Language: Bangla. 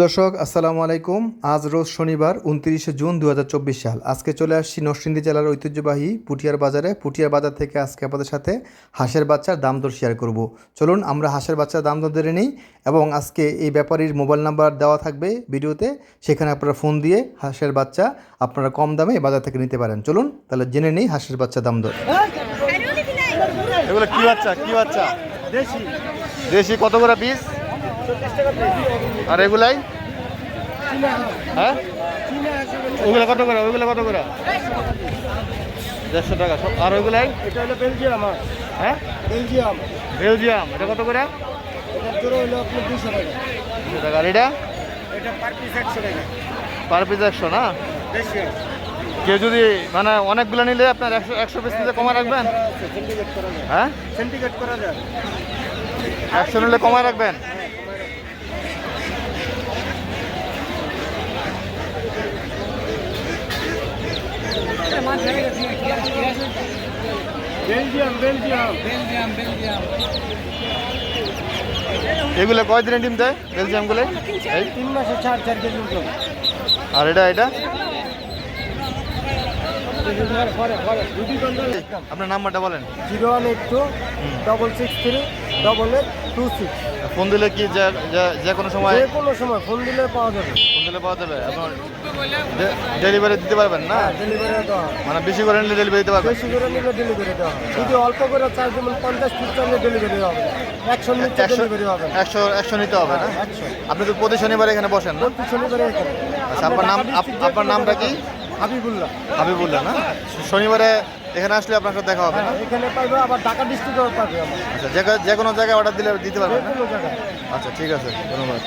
দর্শক, আসসালামু আলাইকুম। আজ রোজ শনিবার, উনত্রিশে জুন দু হাজার চব্বিশ সাল। আজকে চলে আসছি নরসিংদী জেলার ঐতিহ্যবাহী পুটিয়ার বাজারে। পুটিয়ার বাজার থেকে আজকে আপনাদের সাথে হাঁসের বাচ্চার দাম দর শেয়ার করব। চলুন, আমরা হাঁসের বাচ্চার দাম দর ধরে নিই এবং আজকে এই ব্যাপারীর মোবাইল নাম্বার দেওয়া থাকবে ভিডিওতে। সেখানে আপনারা ফোন দিয়ে হাঁসের বাচ্চা আপনারা কম দামে বাজার থেকে নিতে পারেন। চলুন, তাহলে জেনে নিই হাঁসের বাচ্চা দাম দর। কি বাচ্চা? কি বাচ্চা? দেশি। দেশি কত করে পিস আর এগুলাই? হ্যাঁ? ওগুলো কত করে? ওইগুলো কত করে? দেড়শো টাকা। আর ওইগুলাই এটা হলো বেলজিয়াম হ্যাঁ? বেলজিয়াম। বেলজিয়াম। এটা কত করে? দুশো টাকা। আর এটা? এটা পার পিস একশো না? কেউ যদি মানে অনেকগুলো নিলে আপনার একশো একশো পিস নিলে কমায় রাখবেন? হ্যাঁ? একশো নিলে কমায় রাখবেন বেলজিয়াম বেলজিয়াম বেলজিয়াম বেলজিয়াম এগুলো কয় দিনের ডিম দেয় বেলজিয়ামগুলো? এই তিন মাসে চার চার কেজি ওজন আর এটা এটা? আপনার নাম্বারটা বলেন। Zero one eight two double six three double eight two six. Phone দিলে কি যে কোনো সময় যে কোনো সময় ফোন দিলে পাওয়া যাবে। ফোন দিলে পাওয়া যাবে। আপনার ডেলিভারি দিতে পারবেন না? ডেলিভারি দেওয়া মানে বেশি করে নিলে ডেলিভারি দিতে পারবেন? বেশি করে নিলে ডেলিভারি দেওয়া যদি অল্প করে চার্জ যেমন পঞ্চাশ পিস চাইলে ডেলিভারি হবে। একশো একশো ডেলিভারি হবে। না একশো একশো নিতে হবে না? একশো। আপনি তো প্রতি শনিবার এখানে বসেন না? প্রতি শনিবারে এখানে। আচ্ছা আপনার নাম আপ- আপনার নামটা কি? হাবিবুল্লাহ। হাবিবুল্লাহ না? শনিবারে এখানে আসলে আপনার সাথে দেখা হবে না? হ্যাঁ এখানে পাইবে আবার ঢাকা ডিস্ট্রিক্টেও পাবে আচ্ছা যে কোনো জায়গায় অর্ডার দিলে দিতে পারবেন আচ্ছা ঠিক আছে ধন্যবাদ।